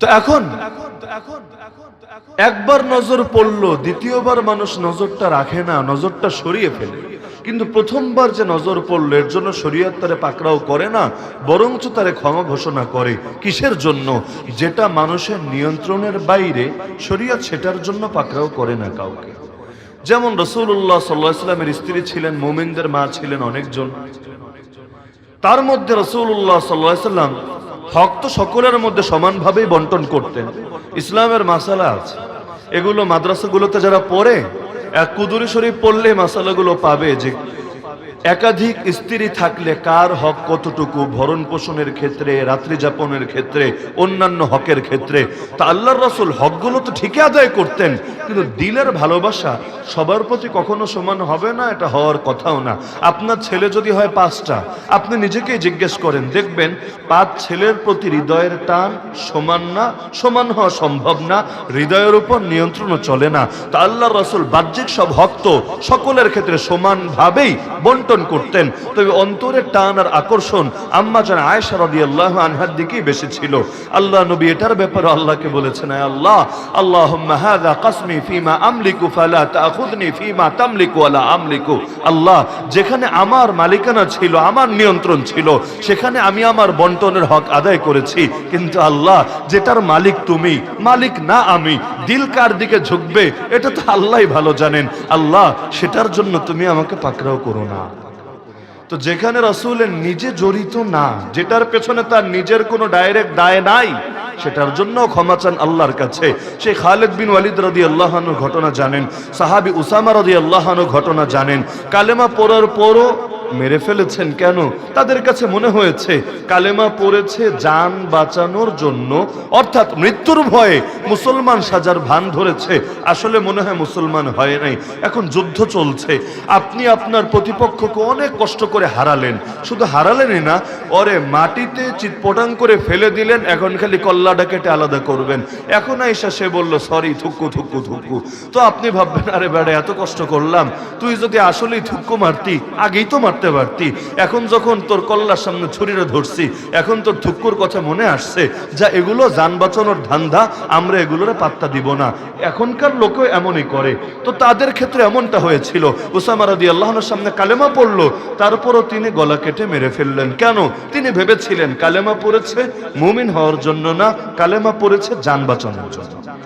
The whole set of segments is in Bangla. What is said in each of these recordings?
তো এখন একবার নজর পড়ল, দ্বিতীয়বার মানুষ নজরটা রাখে না, নজরটা সরিয়ে ফেলে। কিন্তু প্রথমবার যে নজর পড়ল, এর জন্য শরীয়ত তারে পাকড়াও করে না, বরঞ্চ তারে ক্ষমা ঘোষণা করে। কিসের জন্য? যেটা মানুষের নিয়ন্ত্রণের বাইরে, শরীয়ত সেটার জন্য পাকড়াও করে না কাউকে। যেমন রসুল্লাহ সাল্লাহ ইসলামের স্ত্রী ছিলেন, মোমিনদের মা ছিলেন অনেকজন। তার মধ্যে রসুল্লাহ সাল্লাহ সাল্লাম হক তো সকলের মধ্যে সমানভাবেই বন্টন করতেন। ইসলামের মাসালা আছে। এগুলো মাদ্রাসাগুলোতে যারা পড়ে, এক কুদুরি শরীফ পড়লে মাসালাগুলো পাবে যে একাধিক স্ত্রী থাকলে কার হক কতটুকু ভরণ পোষণের ক্ষেত্রে, রাত্রি যাপনের ক্ষেত্রে, অন্যান্য হকের ক্ষেত্রে? তা আল্লাহর রসুল হকগুলো তো ঠিকই আদায় করতেন, কিন্তু দিলের ভালোবাসা সবার প্রতি কখনো সমান হবে না, এটা হওয়ার কথাও না। আপনার ছেলে যদি হয় পাঁচটা, আপনি নিজেকেই জিজ্ঞেস করেন, দেখবেন পাঁচ ছেলের প্রতি হৃদয়ের টান সমান না, সমান হওয়া সম্ভব না, হৃদয়ের উপর নিয়ন্ত্রণও চলে না। তা আল্লাহর রসুল বাহ্যিক সব হক তো সকলের ক্ষেত্রে সমানভাবেই বন্টন করতেন। তবে অন্তরের টান আর আকর্ষণ আম্মা জান আয়েশা রাদিয়াল্লাহু আনহার দিকেই বেশি ছিল। আল্লাহ নবী এটার ব্যাপারে আল্লাহকে বলেছেন আল্লাহ, আল্লাহুম্মা হাযা কাসমি ফিমা আমলিকু ফালা তাখুযনি ফিমা তামলিকু ওয়ালা আমলিকু। আল্লাহ, যেখানে আমার মালিকানা ছিল, আমার নিয়ন্ত্রণ ছিল, সেখানে আমি আমার বন্টনের হক আদায় করেছি। কিন্তু আল্লাহ, যেটার মালিক তুমি, মালিক না আমি, দিল কার দিকে ঝুঁকবে, এটা তো আল্লাহ ভালো জানেন। আল্লাহ, সেটার জন্য তুমি আমাকে পাকড়াও করো না। তো যেখানে রসুলের নিজে জড়িত না, যেটার পেছনে তার নিজের কোনো ডাইরেক্ট দায় নাই, সেটার জন্য ক্ষমা চান আল্লাহর কাছে। সেই খালেদ বিন ওয়ালিদ রদি আল্লাহানুর ঘটনা জানেন, সাহাবি উসামা রদি আল্লাহানুর ঘটনা জানেন। কালেমা পড়ার পরও মেরে ফেলেছেন কেন? তাদের কাছে মনে হয়েছে, কালেমা পড়েছে যান বাঁচানোর জন্য, অর্থাৎ মৃত্যুর ভয়ে মুসলমান সাজার ভান ধরেছে। আসলে মনে হয় মুসলমান হয় নাই। এখন যুদ্ধ চলছে। আপনি আপনার প্রতিপক্ষকে অনেক কষ্ট করে হারালেন। শুধু হারালেনই না, ওরে মাটিতে চিৎপটাং করে ফেলে দিলেন, এখন খালি কল্লাটা কেটে আলাদা করবেন। এখন আইসা সে বলল, সরি থুক্কু থুক্কু থুক্কু তো আপনি ভাববেন, আরে বেড়া, এত কষ্ট করলাম। তুই যদি আসলেই থুক্কু মারতি, আগেই তো মারতে পারতি। এখন যখন তোর কল্লার সামনে ছুরিরে ধরছি, এখন তোর থুক্কুর কথা মনে আসছে, যা এগুলো যান বাঁচানোর ধান্দা, আমরা এগুলোরে পাত্তা দিব না। এখনকার লোকেও এমনই করে। তো তাদের ক্ষেত্রে এমনটা হয়েছিল। উসামা রাদি আল্লাহনের সামনে কালেমা পড়ল, তারপরও তিনি গলা কেটে মেরে ফেললেন। কেন? তিনি ভেবেছিলেন, কালেমা পড়েছে মুমিন হওয়ার জন্য না, কালেমা পড়েছে যান বাঁচানোর জন্য।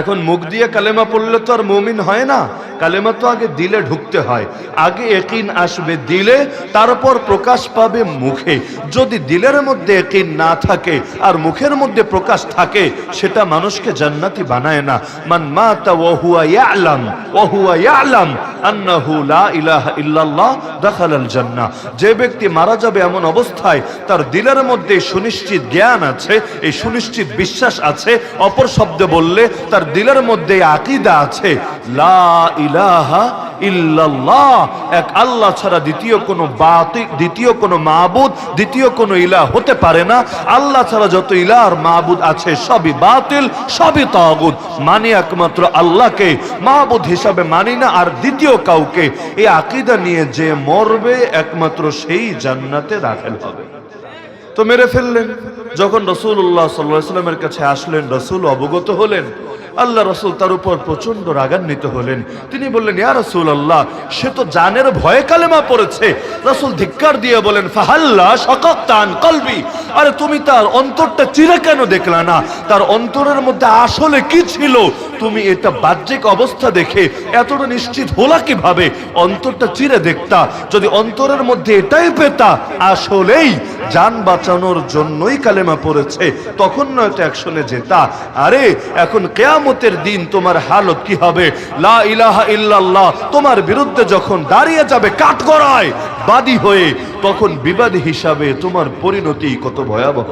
এখন মুখ দিয়ে কালেমা পড়লে তো আর মুমিন হয় না। কালেমা তো আগে দিলে ঢুকতে হয়। আগে একিন আসবে দিলে, তারপর প্রকাশ পাবে মুখে। যদি দিলের মধ্যে একিন না থাকে আর মুখের মধ্যে প্রকাশ থাকে, সেটা মানুষকে জান্নাতি বানায় না। মান মাতা ওহুয়া ইয়ালাম ওহুয়া ইয়ালাম যে ব্যক্তি মারা যাবে এমন অবস্থায়, তার দিলের মধ্যে সুনিশ্চিত জ্ঞান আছে, এই সুনিশ্চিত বিশ্বাস আছে, অপর শব্দে বললে তার দিলের মধ্যে আকিদা আছে ইলাহা ইল্লাল্লাহ। এক আল্লাহ ছাড়া দ্বিতীয় কোনো বাতি দ্বিতীয় কোনো মাবুদ, দ্বিতীয় কোনো ইলাহ হতে পারে না। আল্লাহ ছাড়া যত ইলাহ আর মাবুদ আছে, সবই বাতিল, সবই তাগুদ মানি একমাত্র আল্লাহকে মাহবুদ হিসাবে মানি না আর দ্বিতীয় কাউকে। এই আকিদা নিয়ে যে মরবে, একমাত্র সেই জান্নাতে দাখিল হবে। তো মেরে ফেললেন। যখন রসুল্লাহ সাল্লামের কাছে আসলেন, রসুল অবগত হলেন। আল্লাহ রসুল তার উপর প্রচণ্ড রাগান্বিত হলেন। তিনি বললেন, ইয়া রসুল আল্লাহ সে তো জানের ভয়ে কালেমা পড়েছে। রসুল ধিক্কার দিয়ে বলেন, ফাহাল্লা শকাত্তান কলবি। আরে তুমি তার অন্তরটা চিরে কেন দেখলা না? তার অন্তরের মধ্যে আসলে কি ছিল? তুমি এটা বাহ্যিক অবস্থা দেখে এতটা নিশ্চিত হলা কীভাবে? অন্তরটা চিরে দেখতা, যদি অন্তরের মধ্যে এটাই পেতা, আসলেই যান বাঁচানোর জন্যই কালেমা পড়েছে, তখন নয়তো অ্যাকশনে যেতা। আরে, এখন কেয়ামতের দিন তোমার হালত কি হবে? লা ইলাহা ইল্লাল্লাহ। তোমার বিরুদ্ধে যখন দাঁড়িয়ে যাবে কাঠ করায় বাদী হয়ে, তখন বিবাদী হিসাবে তোমার পরিণতি কত ভয়াবহ।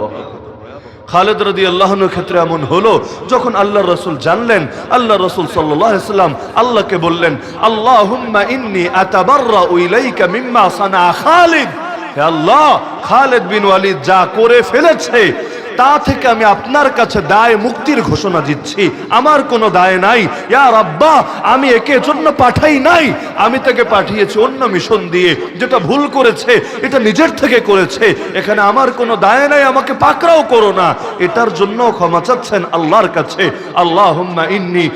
খালেদ রদি আল্লাহনের ক্ষেত্রে এমন হলো, যখন আল্লাহ রসুল জানলেন আল্লাহ রসুল সাল্লাম আল্লাহকে বললেন আল্লাহ, খালেদ বিন ওয়ালিদ যা করে ফেলেছে তা থেকে আমি আপনার কাছে দায় মুক্তির ঘোষণা দিচ্ছি। আমার কোনো দায় নাই। ইয়া রাব্বা, আমি একে জন্য পাঠাই নাই। আমি তাকে পাঠিয়েছি অন্য মিশন দিয়ে, যেটা ভুল করেছে, এটা নিজের থেকে করেছে। এখানে আমার কোনো দায় নাই, আমাকে পাকড়াও করো না। এটার জন্য ক্ষমা চাচ্ছেন আল্লাহর কাছে। আল্লাহুম্মা ইন্নি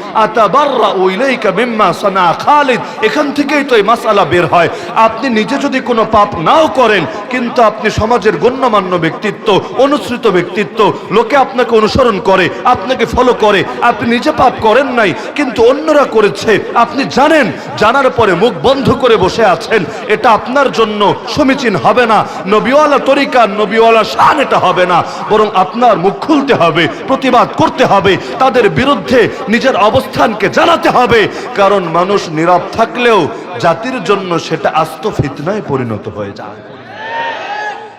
সানা খালিদ। এখান থেকেই তো এই মাসআলা বের হয়। আপনি নিজে যদি কোনো পাপ নাও করেন, কিন্তু আপনি সমাজের গণ্যমান্য ব্যক্তিত্ব, অনুসৃত ব্যক্তিত্ব লোকে আপনাকে অনুসরণ করে, আপনাকে ফলো করে, আপনি নিজে পাপ করেন নাই, কিন্তু অন্যরা করেছে। আপনি জানেন, জানার পরে মুখ বন্ধ করে বসে আছেন, এটা আপনার জন্য সমীচীন হবে না। নবীওয়ালা তরিকা, নবীওয়ালা শান এটা হবে না, বরং আপনার মুখ খুলতে হবে, প্রতিবাদ করতে হবে, তাদের বিরুদ্ধে নিজের অবস্থানকে জানাতে হবে। কারণ মানুষ নীরব থাকলেও জাতির জন্য সেটা আস্ত ফিতনায় পরিণত হয়ে যায়।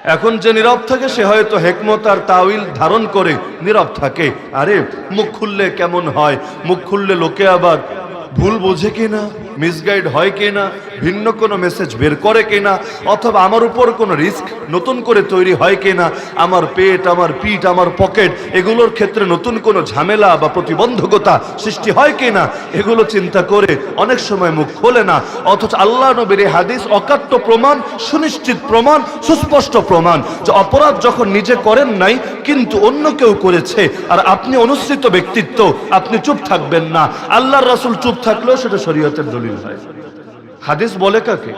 এখন যে নীরব থাকে, সে হয়তো হেকমত আর তাওইল ধারণ করে নীরব থাকে। আরে, মুখ খুললে কেমন হয়? মুখ খুললে লোকে আবার ভুল বোঝে কিনা? মিসগাইড হয় কিনা, ভিন্ন কোনো মেসেজ বের করে কিনা, অথবা আমার উপর কোনো রিস্ক নতুন করে তৈরি হয় কিনা, আমার পেট, আমার পিঠ, আমার পকেট এগুলোর ক্ষেত্রে নতুন কোনো ঝামেলা বা প্রতিবন্ধকতা সৃষ্টি হয় কিনা, এগুলো চিন্তা করে অনেক সময় মুখ খোলে না। অথচ আল্লাহ নবীর হাদিস অকাট্য প্রমাণ, সুনিশ্চিত প্রমাণ, সুস্পষ্ট প্রমাণ যে অপরাধ যখন নিজে করেন নাই, কিন্তু অন্য কেউ করেছে। আর আপনি অনুসৃত ব্যক্তিত্ব, আপনি চুপ থাকবেন না। আল্লাহর রাসূল চুপ থাকলেও সেটা শরীয়তের দলিল। হয় হাদিস বলে কাকে?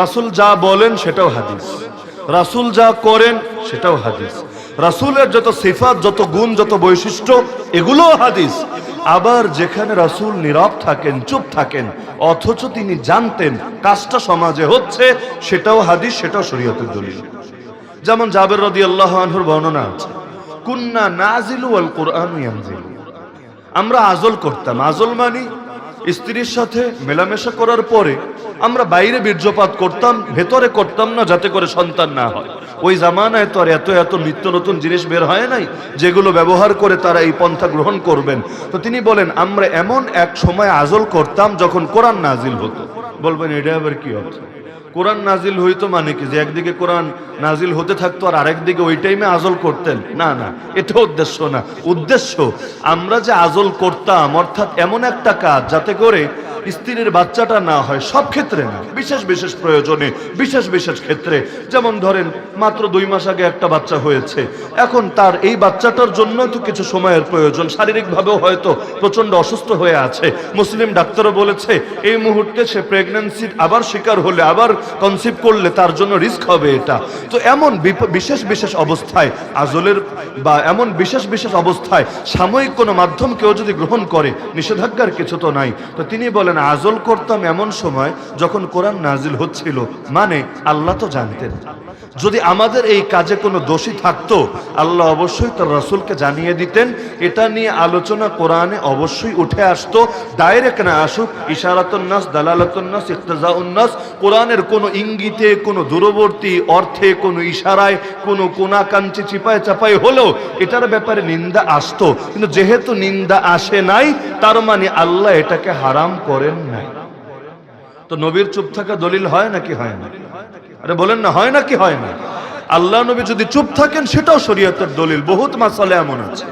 রাসূল যা বলেন সেটাও হাদিস। রাসূল যা করেন সেটাও হাদিস। রাসূলের যত সিফাত, যত গুণ, যত বৈশিষ্ট্য, এগুলোও হাদিস। আবার যেখানে রাসূল নীরব থাকেন, চুপ থাকেন, অথচ তিনি জানতেন কাজটা সমাজে হচ্ছে, সেটাও হাদিস, সেটাও শরীয়তের দলিল। যেমন জাবের রদি আল্লাহ বর্ণনা আছে, কুন্না নাজিলু আল কোরআন আমরা আজল করতাম। আজল মানি স্ত্রীর সাথে মেলামেশা করার পরে আমরা বাইরে বীর্যপাত করতাম, ভেতরে করতাম না, যাতে করে সন্তান না হয়। ওই জামানায় তো আর এত এত নিত্য নতুন জিনিস বের হয় নাই, যেগুলো ব্যবহার করে তারা এই পন্থা গ্রহণ করবেন। তো তিনি বলেন, আমরা এমন এক সময় আজল করতাম যখন কোরআন নাজিল হতো। বলবেন, এটা আবার কি হতো কোরআন নাজিল হইতো মানে কি? যে একদিকে কোরআন নাজিল হতে থাকতো আর আরেকদিকে ওই টাইমে আজল করতেন। না না, এটা উদ্দেশ্য না। উদ্দেশ্য, আমরা যে আজল করতাম, অর্থাৎ এমন একটা কাজ যাতে করে স্ত্রীর বাচ্চাটা না হয়, সব ক্ষেত্রে না, বিশেষ বিশেষ প্রয়োজনে, বিশেষ বিশেষ ক্ষেত্রে। যেমন ধরেন, মাত্র দুই মাস আগে একটা বাচ্চা হয়েছে। এখন তার এই বাচ্চাটার জন্য তো কিছু সময়ের প্রয়োজন। শারীরিকভাবেও হয়তো প্রচণ্ড অসুস্থ হয়ে আছে। মুসলিম ডাক্তারও বলেছে, এই মুহূর্তে সে প্রেগন্যান্সির আবার শিকার হলে, আবার কনসিভ করলে তার জন্য রিস্ক হবে এটা। তো এমন বিশেষ বিশেষ অবস্থায়, আজলের বা এমন বিশেষ বিশেষ অবস্থায় সাময়িক কোনো মাধ্যম কেউ যদি গ্রহণ করে, নিষেধাজ্ঞার কিছু তো নাই। তো তিনি বলেন, আজল করতাম এমন সময় যখন কোরআন নাজিল হচ্ছিল। মানে আল্লাহ তো জানতেন। যদি আমাদের এই কাজে কোনো দোষী থাকতো, আল্লাহ অবশ্যই তার রসুলকে জানিয়ে দিতেন। এটা নিয়ে আলোচনা কোরআনে অবশ্যই উঠে আসতো। ডাইরেক্ট না আসুক ইশারাতুন্নাস দালালাতুন্নাস ইকতাজাউন্নাস কোরআনের কোনো ইঙ্গিতে, কোনো দূরবর্তী অর্থে, কোনো ইশারায়, কোনো কোনাকাঞ্চি চিপায় চাপায় হলেও এটার ব্যাপারে নিন্দা আসতো। কিন্তু যেহেতু নিন্দা আসে নাই, তার মানে আল্লাহ এটাকে হারাম করেন নাই। তো নবীর চুপ থাকা দলিল হয় নাকি হয় না? আরে বলেন না, হয় না কি হয় না? আল্লাহ নবী যদি চুপ থাকেন, সেটাও শরীয়তের দলিল। বহুত মাসালে এমন আছে।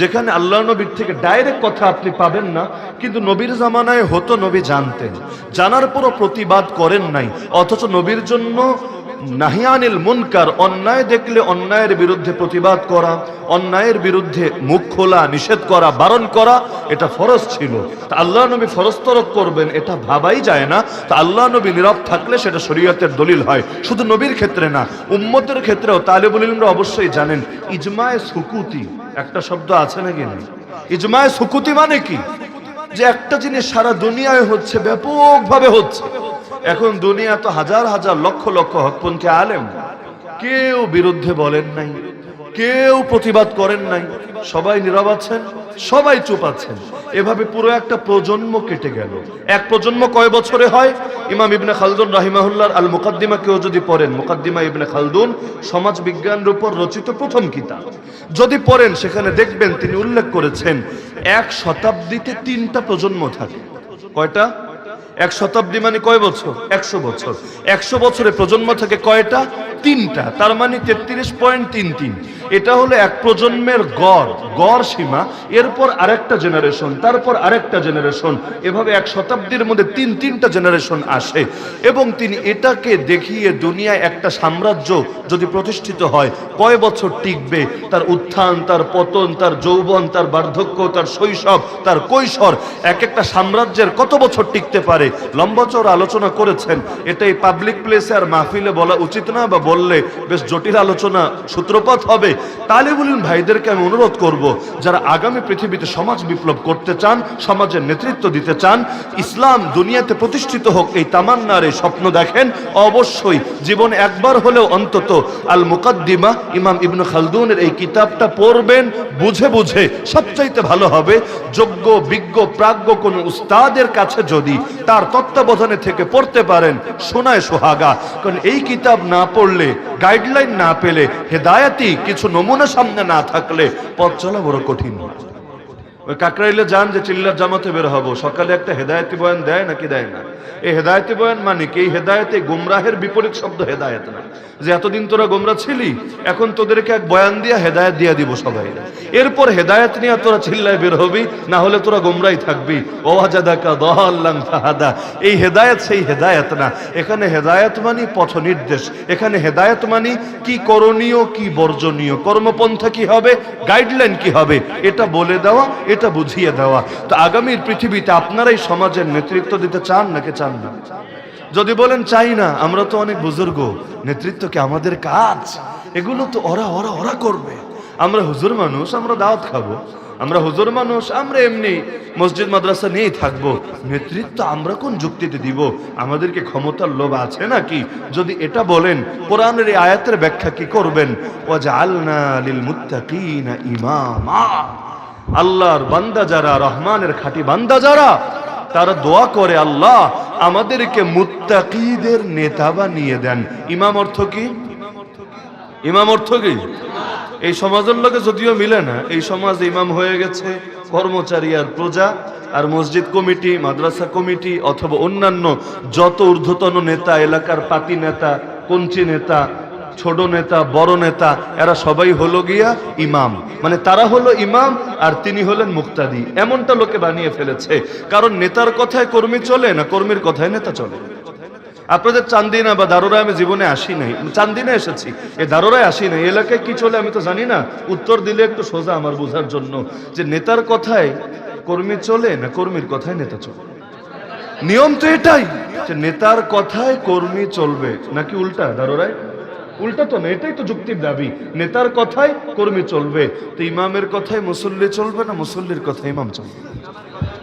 যেখানে আল্লাহ নবীর থেকে ডাইরেক্ট কথা আপনি পাবেন না, কিন্তু নবীর জামানায় হতো নবী জানতেন। জানার পরও প্রতিবাদ করেন নাই। অথচ নবীর জন্য নাহিয়ানিল মুনকার, অন্যায় দেখলে অন্যায়ের বিরুদ্ধে প্রতিবাদ করা, অন্যায়ের বিরুদ্ধে মুখ খোলা, নিষেধ করা, বারণ করা, এটা ফরজ ছিল। তা আল্লাহ নবী ফরজ তরক করবেন, এটা ভাবাই যায় না। তা আল্লাহ নবী নীরব থাকলে সেটা শরীয়তের দলিল হয়। শুধু নবীর ক্ষেত্রে না, উম্মতের ক্ষেত্রেও তালেবুল ইলমরা অবশ্যই জানেন, ইজমায়ে সুকুতি, একটা শব্দ আছে নাকি না ইজমায়ে সুকুতি মানে কি? যে একটা জিনিস সারা দুনিয়ায় হচ্ছে, ব্যাপকভাবে হচ্ছে। এখন দুনিয়া তো হাজার হাজার লক্ষ লক্ষ হকপন্থী আলেম। কেউ বিরুদ্ধে বলেন নাই, কেউ প্রতিবাদ করেন নাই। সবাই নীরব আছেন, সবাই চুপ আছেন। এভাবে পুরো একটা প্রজন্ম কেটে গেল। এক প্রজন্ম কয় বছরে হয়? ইমাম ইবনে খালদুন রাহিমাহুল্লার আল মুকাদ্দিমা কেউ যদি পড়েন, মুকাদ্দিমা ইবনে খালদুন সমাজ বিজ্ঞানের উপর রচিত প্রথম কিতাব। যদি পড়েন, সেখানে দেখবেন তিনি উল্লেখ করেছেন, এক শতাব্দীতে তিনটা প্রজন্ম থাকে। কয়টা? এক শতাব্দী মানে কয় বছর? একশো বছর। একশো বছরে প্রজন্ম থেকে কয়টা? তিনটা। তার মানে তেত্রিশ পয়েন্ট তিন তিন। এটা হলো এক প্রজন্মের গড় গড় সীমা, এরপর আরেকটা জেনারেশন তারপর আরেকটা জেনারেশন এভাবে এক শতাব্দীর মধ্যে তিন তিনটা জেনারেশন আসে। এবং তিনি এটাকে দেখিয়ে দুনিয়ায় একটা সাম্রাজ্য যদি প্রতিষ্ঠিত হয়, কয় বছর টিকবে? তার উত্থান, তার পতন, তার যৌবন, তার বার্ধক্য, তার শৈশব, তার কৈশোর, এক একটা সাম্রাজ্যের কত বছর টিকতে পারে? লম্বা চৌড়া আলোচনা করেছেন। এটাই পাবলিক প্লেসে আর মাহফিলে বলা উচিত না বা বললে বেশ জটিল আলোচনা সূত্রপাত হবে। তালিবুলিন ভাইদেরকে আমি অনুরোধ করব, যারা আগামী পৃথিবীতে সমাজ বিপ্লব করতে চান, সমাজের নেতৃত্ব দিতে চান, ইসলাম দুনিয়াতে প্রতিষ্ঠিত হোক এই তামান্নার এই স্বপ্ন দেখেন। অবশ্যই জীবন একবার হলেও অন্তত আল মুকাদ্দিমা ইমাম ইবনু খালদুনের এই কিতাবটা পড়বেন, বুঝে বুঝে। সবচাইতে ভালো হবে, যোগ্য, বিজ্ঞ, প্রাজ্ঞ কোন উস্তাদের কাছে যদি তার তত্ত্বাবধানে থেকে পড়তে পারেন শোনায় সোহাগা। কারণ এই কিতাব না পড়লে গাইডলাইন না পেলে, হেদায়াতি কিছু নমুনা সামনে না থাকলে পথ চলা বড় কঠিন। ওই কাকরাইলে যান যে চিল্লার জামাতে বের হব। সকালে একটা হেদায়তি বয়ান দেয় নাকি দেয় না? এই হেদায়তি বয়ান মানে কি? এই হেদায়তে গুমরাহের বিপরীত শব্দ হেদায়ত না। যে এতদিন তোরা গোমরা ছিলি, এখন তোদেরকে এক বয়ান দিয়া হেদায়ত দিয়া দিব সবাই। এরপর হেদায়ত নিয়ে তোরা চিল্লায় বের হবি, না হলে তোরা গোমরাই থাকবি। ও হাজাদাকা দহাল্লাং ফাহাদা। এই হেদায়ত সেই হেদায়ত না। এখানে হেদায়ত মানে পথ নির্দেশ এখানে হেদায়ত মানে কি করণীয়, কি বর্জনীয়। কর্মপন্থা কি হবে? গাইডলাইন কি হবে? এটা বলে দেওয়া এটা বুঝিয়ে দেওয়া। তো আগামীর পৃথিবীতে আপনারাই সমাজের নেতৃত্ব দিতে চান নাকি চান না? যদি বলেন চাই না, আমরা তো অনেক বুজুর্গ। নেতৃত্ব কি আমাদের কাজ? এগুলো তো ওরা ওরা ওরা করবে। আমরা হুজুর মানুষ, আমরা দাওয়াত খাব। আমরা হুজুর মানুষ, আমরা এমনি মসজিদ, মাদ্রাসা নিয়েই থাকব। নেতৃত্ব আমরা কোন যুক্তিতে দিব? আমাদেরকে ক্ষমতার লোভ আছে নাকি? যদি এটা বলেন, কোরআনের এই আয়াতের ব্যাখ্যা কি করবেন? ও জালনা লিল মুত্তাকিনা ইমামা। আল্লাহর বান্দা যারা, রহমানের খাঁটি বান্দা যারা, তারা দোয়া করে, আল্লাহ আমাদেরকে মুত্তাকিদের নেতা বানিয়ে দেন। ইমাম অর্থ কি? ইমাম অর্থ কি? এই সমাজের লোকে যদিও মিলে না, এই সমাজ ইমাম হয়ে গেছে কর্মচারী আর প্রজা, আর মসজিদ কমিটি, মাদ্রাসা কমিটি, অথবা অন্যান্য যত ঊর্ধ্বতন নেতা, এলাকার পাতি নেতা, কঞ্চি নেতা ছোট নেতা, বড় নেতা, এরা সবাই হলো গিয়া ইমাম। মানে তারা হলো ইমাম আর তিনি হলেন মুক্তাদি। এমনটা লোকে বানিয়ে ফেলেছে। কারণ নেতার কথায় কর্মী চলে না কর্মীর কথায় নেতা চলে? আপনাদের চান্দিনা বা দারোরা আমি জীবনে আসি নাই। চান্দিনা এসেছি। এ দারোরায় আসি নাই। এলাকায় কি চলে আমি তো জানি না। উত্তর দিলে একটু সোজা আমার বোঝার জন্য যে নেতার কথায় কর্মী চলে না কর্মীর কথায় নেতা চলে? নিয়ম তো এটাই যে নেতার কথায় কর্মী চলবে। নাকি উল্টা দারোরায় উল্টা তো না এটাই তো যুক্তির দাবি। নেতার কথায় কর্মী চলবে। তো ইমামের কথায় মুসল্লি চলবে না মুসল্লির কথায় ইমাম চলবে?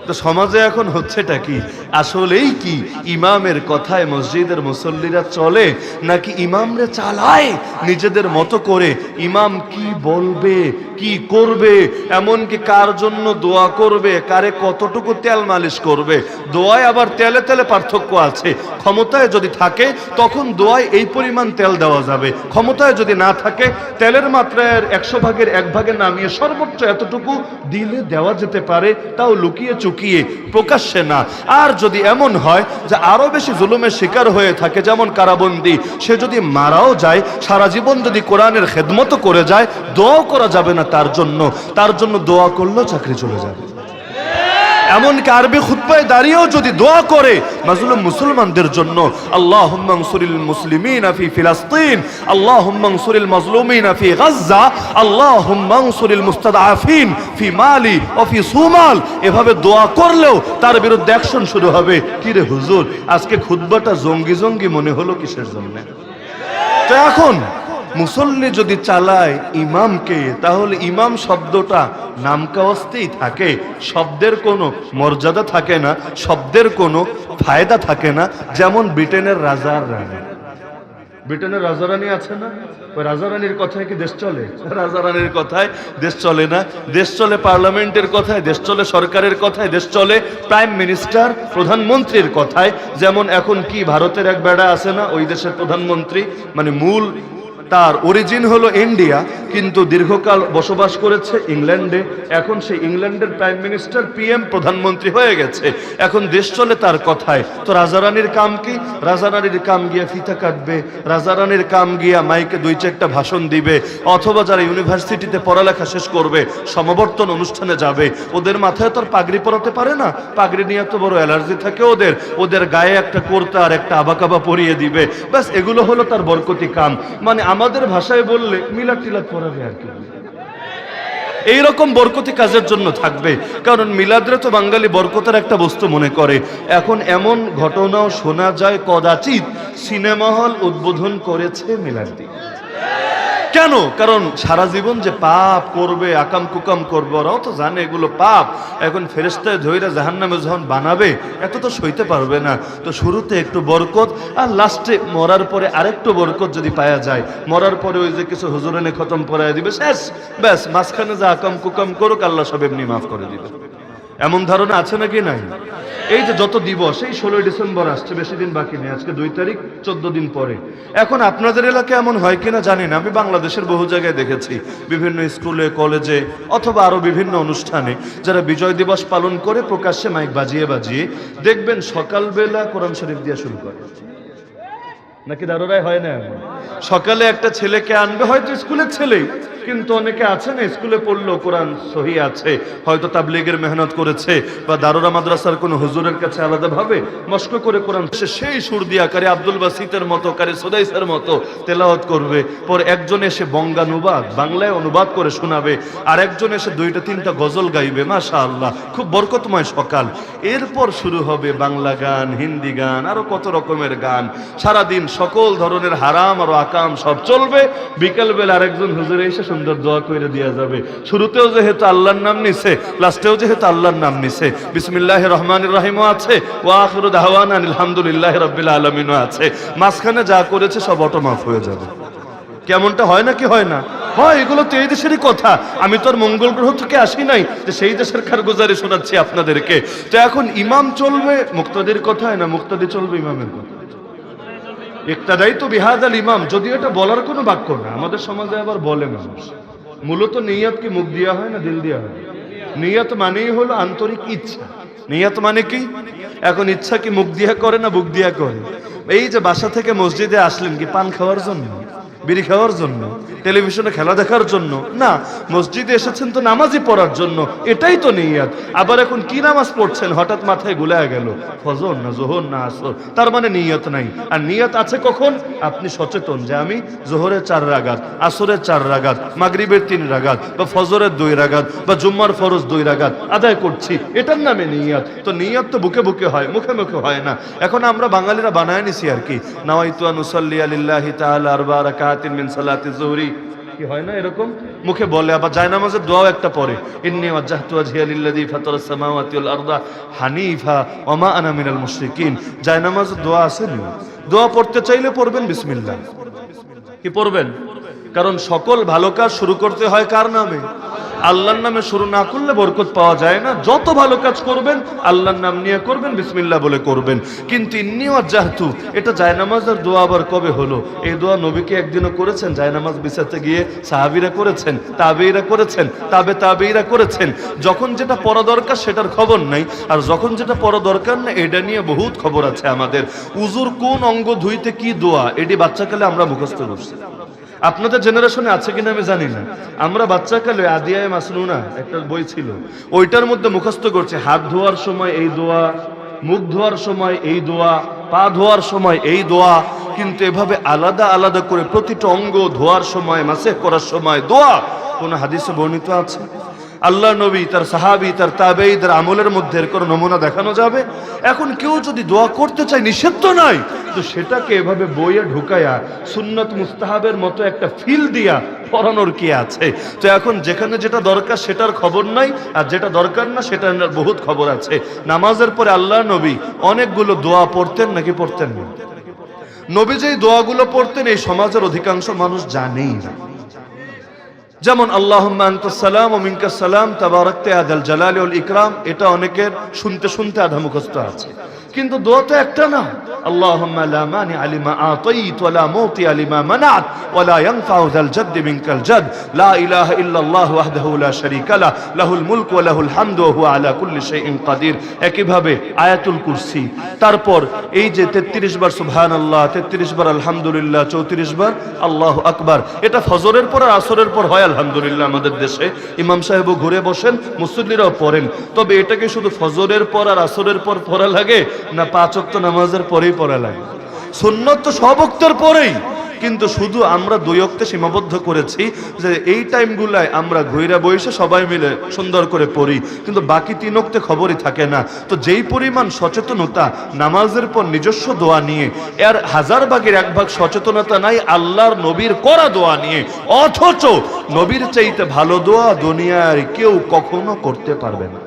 তো সমাজে এখন হচ্ছেটা কি? আসলেই কি ইমামের কথায় মসজিদের মুসল্লিরা চলে নাকি ইমামরে চালায় নিজেদের মতো করে? ইমাম কি বলবে, কি করবে, এমনকি কার জন্য দোয়া করবে, কারে কতটুকু তেল মালিশ করবে? দোয়ায় আবার তেলে তেলে পার্থক্য আছে। ক্ষমতায় যদি থাকে, তখন দোয়ায় এই পরিমাণ তেল দেওয়া যাবে। ক্ষমতায় যদি না থাকে, তেলের মাত্রায় একশো ভাগের এক ভাগে নামিয়ে সর্বোচ্চ এতটুকু দিলে দেওয়া যেতে পারে, তাও লুকিয়ে চুকিয়ে প্রকাশ্যে না। আর যদি এমন হয় যে আরও বেশি জুলুমের শিকার হয়ে থাকে যেমন কারাবন্দি, সে যদি মারাও যায়, সারা জীবন যদি কোরআনের খেদমতো করে যায়, দোয়াও করা যাবে না তার জন্য। তার জন্য দোয়া করলেও চাকরি চলে যাবে। এমনকি আরবি খুতবায় দাঁড়িয়েও যদি দোয়া করে মাজলুম মুসলমানদের জন্য আল্লাহ হুম্মাংসুরিল মুসলিমিন ফি ফিলাস্তিন আল্লাহ হুম্মাংসুরিল মাজলুমিন ফি গাজ্জা আল্লাহ হুম্মাংসুরিল মুস্তাদআফিন ফি মালি ও ফি সুমাল। এভাবে দোয়া করলেও তার বিরুদ্ধে অ্যাকশন শুরু হবে। কি রে হুজুর, আজকে খুতবাটা জঙ্গি জঙ্গি মনে হলো কিসের জন্য? তো এখন মুসল্লি যদি চালায় ইমামকে, তাহলে ইমাম শব্দটা নামকাওয়াস্তেই থাকে। শব্দের কোনো মর্যাদা থাকে না, শব্দের কোনো ফায়দা থাকে না, যেমন ব্রিটেনের রাজার রানী। ব্রিটেনের রাজারানী আছে না? ওই রাজারানীর কথায় কি দেশ চলে? রাজারানীর কথায় দেশ চলে না। দেশ চলে পার্লামেন্টের কথায়, দেশ চলে সরকারের কথায়, দেশ চলে প্রাইম মিনিস্টার, প্রধানমন্ত্রীর কথায়। যেমন এখন কি ভারতের এক বেড়া আছে না? ওই দেশের প্রধানমন্ত্রী মানে মূল তার অরিজিন হলো ইন্ডিয়া, কিন্তু দীর্ঘকাল বসবাস করেছে ইংল্যান্ডে। এখন সে ইংল্যান্ডের প্রাইম মিনিস্টার পিএম প্রধানমন্ত্রী হয়ে গেছে। এখন দেশ চলে তার কথায়, তো রাজারানীর কাম কি? রাজারানীর কাম গিয়া ফিতা কাটবে। রাজারানীর কাম গিয়া মাইকে দুই চারটা ভাষণ দিবে। অথবা যারা ইউনিভার্সিটিতে পড়ালেখা শেষ করবে, সমাবর্তন অনুষ্ঠানে যাবে। ওদের মাথায় তো আর পাগড়ি পরাতে পারে না। পাগড়ি নিয়ে তো বড় অ্যালার্জি থাকে ওদের। ওদের গায়ে একটা কোর্তা আর একটা আবাকাবা পরিয়ে দিবে। ব্যাস, এগুলো হলো তার বরকতি কাম। মানে আমাদের ভাষায় বললে মিলাদ টিলাদ পড়াবে আর কি। এইরকম বরকতি কাজের জন্য থাকবে, কারণ মিলাদরে তো বাঙালি বরকতের একটা বস্তু মনে করে। এখন এমন ঘটনাও শোনা যায় কদাচিত সিনেমা হল উদ্বোধন করেছে মিলাদ। কেন? কারণ সারা জীবন যে পাপ করবে, আকাম কুকাম করবে, ওরাও তো জানে এগুলো পাপ। এখন ফেরেস্তায় ধৈরা জাহান নামে যখন বানাবে, এত তো সইতে পারবে না। তো শুরুতে একটু বরকত, আর লাস্টে মরার পরে আরেকটু বরকত যদি পাওয়া যায়, মরার পরে ওই যে কিছু হুজুরানে খতম পড়ায় দিবে, শেষ। ব্যাস, মাঝখানে যা আকাম কুকাম করুক, আল্লাহ সব এমনি মাফ করে দিবে। এমন ধারণা আছে নাকি নাই? এই যে যত দিবস, এই ষোলোই ডিসেম্বর আসছে, বেশি দিন বাকি নেই, আজকে দুই তারিখ, চোদ্দ দিন পরে। এখন আপনাদের এলাকায় এমন হয় কিনা জানি না, আমি বাংলাদেশের বহু জায়গায় দেখেছি, বিভিন্ন স্কুলে, কলেজে, অথবা আরও বিভিন্ন অনুষ্ঠানে, যারা বিজয় দিবস পালন করে প্রকাশ্যে মাইক বাজিয়ে বাজিয়ে দেখবেন সকালবেলা কোরআন শরীফ দিয়ে শুরু করে। নাকি দারোরাই হয় না? সকালে একটা ছেলেকে আনবে, হয়তো স্কুলের ছেলেই। কিন্তু অনেকে আছে না, স্কুলে পড়ল কোরআন সহি আছে, হয়তো তাবলিগের মেহনত করেছে, বা দারোরা মাদ্রাসার কোনো হুজুরের কাছে আলাদাভাবে মস্ক করে কোরআন সেই সুর দিয়া কারে আব্দুল বাসিতের মতো কারে সোদাইসের মতো তেলাওয়াত করবে। পর একজন এসে বঙ্গানুবাদ, বাংলায় অনুবাদ করে শোনাবে, আর একজন এসে দুইটা তিনটা গজল গাইবে মাশা আল্লাহ খুব বরকতময় সকাল। এরপর শুরু হবে বাংলা গান, হিন্দি গান, আরও কত রকমের গান। সারাদিন সকল ধরনের হারাম আর আকাম সব চলবে। বিকেলবেলা আরেকজন হুজুরে এসে সুন্দর দোয়া করে দেওয়া যাবে। শুরুতেও যেহেতু আল্লাহর নাম নিছে, লাস্টেও যেহেতু আল্লাহর নাম নিছে বিসমিল্লাহ রহমান রহিমও আছে ওয়াখরু দাহওয়ান আলহামদুলিল্লাহ রব্বিল আলমিনও আছে। মাঝখানে যা করেছে সব অটোমাফ হয়ে যাবে। কেমনটা হয় না কি হয় না? হয়, এগুলো তো এই দেশেরই কথা। আমি তো আর মঙ্গল গ্রহ থেকে আসি নাই, যে সেই দেশের কারগুজারি শোনাচ্ছি আপনাদেরকে। তো এখন ইমাম চলবে, মুক্তাদির কথায় না? মুক্তাদি চলবে ইমামের কথা? ইকতাদাই তো বিহাদ আল ইমাম, যদি এটা বলার কোনো বাক্য না, আমাদের সমাজে আবার বলে মানুষ, মূলত নিয়াত কি মুখ দিয়া হয় না দিল দিয়া হয়? নিয়াত মানেই হলো আন্তরিক ইচ্ছা। নিয়াত মানে কি? এখন ইচ্ছা কি মুখ দিয়া করে না বুক দিয়া করে? এই যে বাসা থেকে মসজিদে আসলেন কি পান খাওয়ার জন্য? বিড়ি খাওয়ার জন্য, টেলিভিশনে খেলা দেখার জন্য। না, মসজিদে এসেছেন তো নামাজই পড়ার জন্য, এটাই তো নিয়াত। আবার এখন কি নামাজ পড়ছেন? হঠাৎ মাথায় গুলায় গেল, ফজর না জোহর না আসর। তার মানে নিয়ত নাই। আর নিয়ত আছে কখন? আপনি সচেতন যে আমি জোহরের চার রাগাত, আসরের চার রাগাত, মাগরিবের তিন রাগাত, বা ফজরের দুই রাগাত, বা জুম্মার ফরজ দুই রাগাত আদায় করছি, এটার নামে নিয়াত। তো নিয়ত তো বুকে বুকে হয়, মুখে মুখে হয় না। এখন আমরা বাঙালিরা বানায় নিছি আর কি। নাওয়াইতু আনুসাল্লি আলিল্লাহি তাআলা আরবা রাকাতিন মিন সালাতি কি হয় না এরকম? মুখে বলে আবার জায়নামাজের দোয়াও একটা পড়ে। ইন্নি ওয়াজ্জাহতু ওয়াজহিয়া লিল্লাযী ফাতারাস সামাওয়াতি ওয়াল আরদা হানিফা ওয়া মা আনা মিনাল মুশরিকিন। জায়নামাজের দোয়া আছে নি? দোয়া পড়তে চাইলে পড়বেন বিসমিল্লাহ। কি পড়বেন? কারণ সকল ভালো কাজ শুরু করতে হয় কার নামে? আল্লাহর নামে শুরু না করলে বরকত পাওয়া যায় না। যত ভালো কাজ করবেন, আল্লাহর নাম নিয়ে করবেন বিসমিল্লা বলে করবেন। কিন্তু ইন্নি জাহতু এটা জায়নামাজের দোয়া আবার কবে হলো? এই দোয়া নবীকে একদিনও করেছেন, জায়নামাজ বিছাতে গিয়ে সাহাবিরা করেছেন তাবেইরা করেছেন, তাবে তাবেইরা করেছেন। যখন যেটা পড়া দরকার সেটার খবর নাই, আর যখন যেটা পড়া দরকার না, এটা নিয়ে বহুত খবর আছে আমাদের। উজুর কোন অঙ্গ ধুইতে কি দোয়া? এটি বাচ্চাকালে আমরা মুখস্থ করছি। আপনাদের জেনারেশনে আছে কিনা আমি জানি না। আমরা বাচ্চা কালে আদিয়ায় মাসনুনা একটা বই ছিল। ওইটার মধ্যে মুখস্থ করছে, হাত ধোয়ার সময় এই দোয়া, মুখ ধোয়ার সময় এই দোয়া, পা ধোয়ার সময় এই দোয়া। কিন্তু এভাবে আলাদা আলাদা করে প্রতিটা অঙ্গ ধোয়ার সময় মাসে করার সময় দোয়া। কোন হাদিসে বর্ণিত আছে? আল্লাহ নবী, তার সাহাবি, তার তাবেই তার আমলের মধ্যে এর কোনো নমুনা দেখানো যাবে? এখন কেউ যদি দোয়া করতে চায়, নিষেধ নাই। তো সেটাকে এভাবে বইয়ে ঢুকায়া, সুন্নত মুস্তাহাবের মতো একটা ফিল দিয়া পড়ানোর কি আছে? তো এখন যেখানে যেটা দরকার সেটার খবর নাই, আর যেটা দরকার না সেটার বহুত খবর আছে। নামাজের পরে আল্লাহ নবী অনেকগুলো দোয়া পড়তেন নাকি পড়তেন না? নবী যেই দোয়াগুলো পড়তেন, এই সমাজের অধিকাংশ মানুষ জানেই না। যেমন আল্লাহ সালাম ও মিনকা সালাম, তাবারকতে আদাল জালাল ইকরাম। এটা অনেকের শুনতে শুনতে আধা মুখস্থ আছে। কিন্তু দোয়া তো একটা না। তারপর এই যে 33 বার সুবহানাল্লাহ, তেত্রিশ বার আলহামদুলিল্লাহ 34 বার আল্লাহ আকবর। এটা ফজরের পর আর আসরের পর হয় আলহামদুলিল্লাহ আমাদের দেশে। ইমাম সাহেব ঘুরে বসেন, মুসল্লিরাও পড়েন। তবে এটাকে শুধু ফজরের পর আর আসরের পর পড়া লাগে। না পাঁচ ওয়াক্ত নামাজের পরেই পড়া লাগে। সুন্নত তো সব ওক্তের পরেই। কিন্তু শুধু আমরা দুই অক্তে সীমাবদ্ধ করেছি যে এই টাইমগুলায় আমরা ঘুইরা বসে সবাই মিলে সুন্দর করে পড়ি। কিন্তু বাকি তিন অক্তে খবরই থাকে না। তো যেই পরিমাণ সচেতনতা নামাজের পর নিজস্ব দোয়া নিয়ে, এর হাজার ভাগের এক ভাগ সচেতনতা নাই আল্লাহর নবীর করা দোয়া নিয়ে। অথচ নবীর চাইতে ভালো দোয়া দুনিয়ার কেউ কখনো করতে পারবে না।